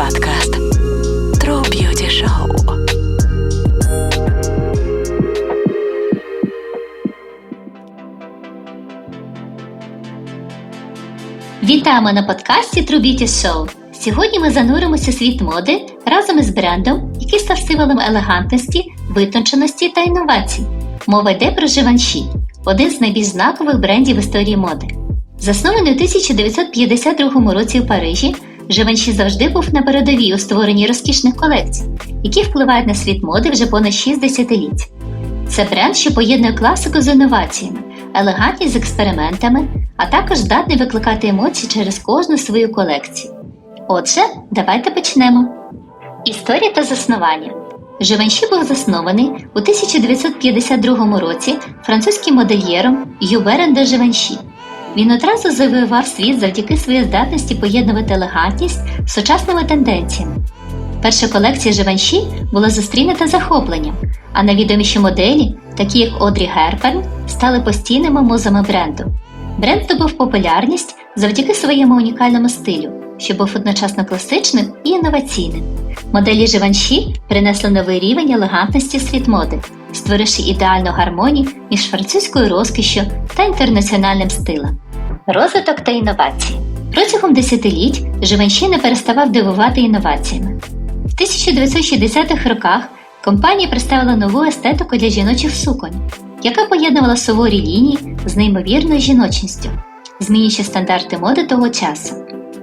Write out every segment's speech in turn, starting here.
подкаст True Beauty Show. Вітаємо на подкасті True Beauty Show. Сьогодні ми зануримося світ моди разом із брендом, який став символом елегантності, витонченості та інновацій. Мова йде про Givenchy – один з найбільш знакових брендів історії моди. Заснований у 1952 році у Парижі, Givenchy завжди був на передовій у створенні розкішних колекцій, які впливають на світ моди вже понад 6 десятиліть. Це бренд, що поєднує класику з інноваціями, елегантність з експериментами, а також здатний викликати емоції через кожну свою колекцію. Отже, давайте почнемо. Історія та заснування. Живенші був заснований у 1952 році французьким модельєром Юберен де Живенші. Він одразу завоював світ завдяки своїй здатності поєднувати елегантність з сучасними тенденціями. Перша колекція Живанші була зустрінута захопленням, а найвідоміші моделі, такі як Одрі Герпен, стали постійними музами бренду. Бренд здобув популярність завдяки своєму унікальному стилю, що був одночасно класичним і інноваційним. Моделі Живанші принесли новий рівень елегантності світ моди, створивши ідеальну гармонію між французькою розкішшю та інтернаціональним стилем. Розвиток та інновації протягом десятиліть Живанші не переставав дивувати інноваціями. В 1960-х роках компанія представила нову естетику для жіночих суконь, яка поєднувала суворі лінії з неймовірною жіночністю, змінюючи стандарти моди того часу.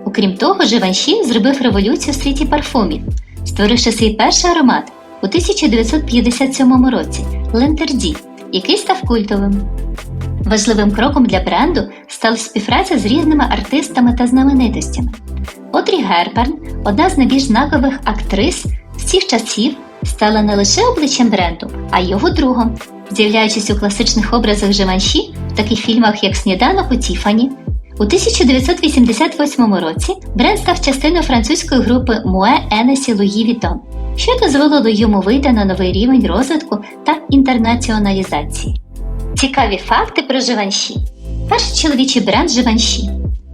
Окрім того, Живанші зробив революцію в світі парфумів, створивши свій перший аромат у 1957 році Лентерді, який став культовим. Важливим кроком для бренду стала співпраця з різними артистами та знаменитостями. Одрі Герберн, одна з найбільш знакових актрис всіх часів, стала не лише обличчям бренду, а й його другом, з'являючись у класичних образах Живанші в таких фільмах, як Сніданок у Тіфані. У 1988 році бренд став частиною французької групи Муе Енесі Луї Вітон, що дозволило йому вийти на новий рівень розвитку та інтернаціоналізації. Цікаві факти про Живанші. Перший чоловічий бренд Живанші.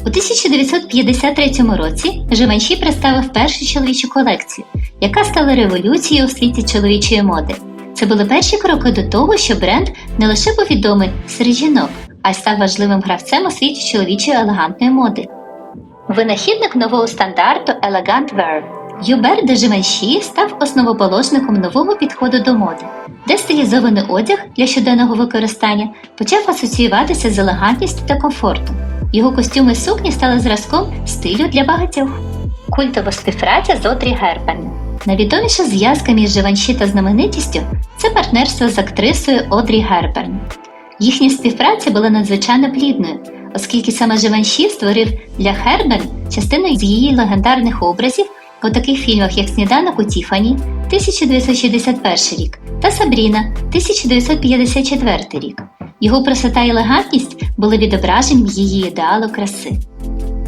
У 1953 році Живанші представив першу чоловічу колекцію, яка стала революцією у світі чоловічої моди. Це були перші кроки до того, що бренд не лише був відомий серед жінок, а й став важливим гравцем у світі чоловічої елегантної моди. Винахідник нового стандарту Elegant Wear Юбер де Живанші став основоположником нового підходу до моди, де стилізований одяг для щоденного використання почав асоціюватися з елегантністю та комфортом. Його костюми сукні стали зразком стилю для багатьох. Культова співпраця з Одрі Гербен. Найвідоміша зв'язка між Живанші та знаменитістю це партнерство з актрисою Одрі Герберн. Їхня співпраця була надзвичайно плідною, оскільки саме Живанші створив для Герберн частину з її легендарних образів у таких фільмах, як Сніданок у Тіфані 1961 рік та Сабріна 1954 рік. Його красота і елегантність були відображенням її ідеалу краси.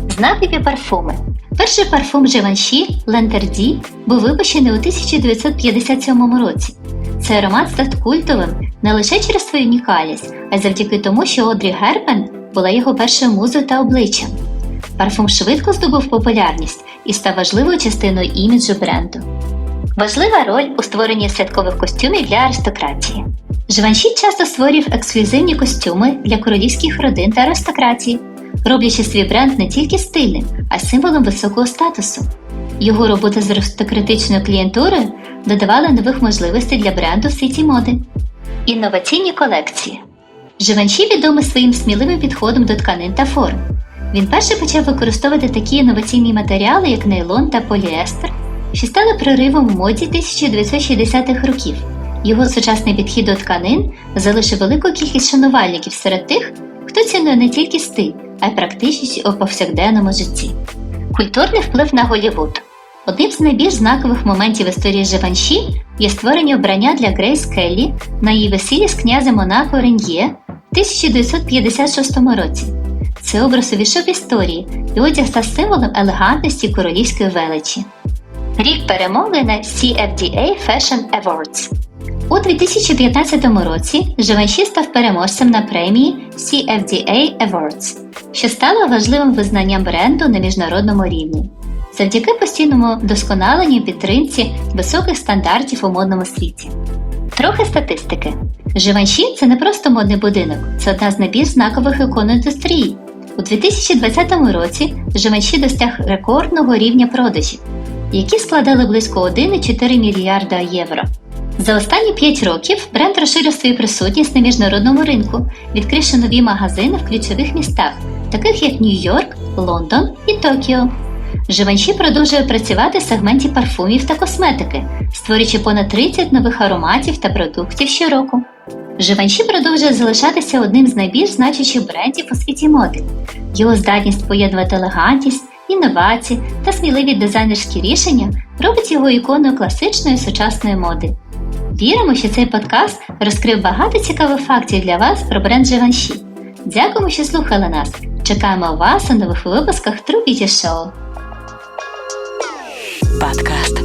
Знакові парфуми. Перший парфум Живанші Лентерді був випущений у 1957 році. Цей аромат став культовим не лише через свою унікальність, а й завдяки тому, що Одрі Гербен була його першою музою та обличчям. Парфум швидко здобув популярність і став важливою частиною іміджу бренду. Важлива роль у створенні святкових костюмів для аристократії. Живанші часто створював ексклюзивні костюми для королівських родин та аристократії, роблячи свій бренд не тільки стильним, а й символом високого статусу. Його робота з аристократичною клієнтурою додавала нових можливостей для бренду в світі моди. Інноваційні колекції. Живанші відомий своїм сміливим підходом до тканин та форм. Він перший почав використовувати такі інноваційні матеріали, як нейлон та поліестер, що стали проривом в моді 1960-х років. Його сучасний підхід до тканин залишив велику кількість шанувальників серед тих, хто цінує не тільки стиль, а й практичність у повсякденному житті. Культурний вплив на Голлівуд. Одним з найбільш знакових моментів історії Живанші є створення вбрання для Грейс Келлі на її весіллі з князем Монако Рен'є в 1956 році. Цей образ увійшов в історії і одяг став символом елегантності королівської величі. Рік перемоги на CFDA Fashion Awards. У 2015 році Живанші став переможцем на премії CFDA Awards, що стало важливим визнанням бренду на міжнародному рівні. завдяки постійному вдосконаленню підтримці високих стандартів у модному світі. Трохи статистики. Живанші це не просто модний будинок, це одна з найбільш знакових ікон індустрії. У 2020 році Живанші досяг рекордного рівня продажів, які складали близько 1,4 мільярда євро. За останні 5 років бренд розширив свою присутність на міжнародному ринку, відкривши нові магазини в ключових містах, таких як Нью-Йорк, Лондон і Токіо. Живанші продовжує працювати в сегменті парфумів та косметики, створюючи понад 30 нових ароматів та продуктів щороку. Живанші продовжує залишатися одним з найбільш значущих брендів у світі моди. Його здатність поєднувати елегантність, інновації та сміливі дизайнерські рішення робить його іконою класичної сучасної моди. Віримо, що цей подкаст розкрив багато цікавих фактів для вас про бренд Живанші. Дякуємо, що слухали нас. Чекаємо вас у нових випусках True Beauty Show. Подкаст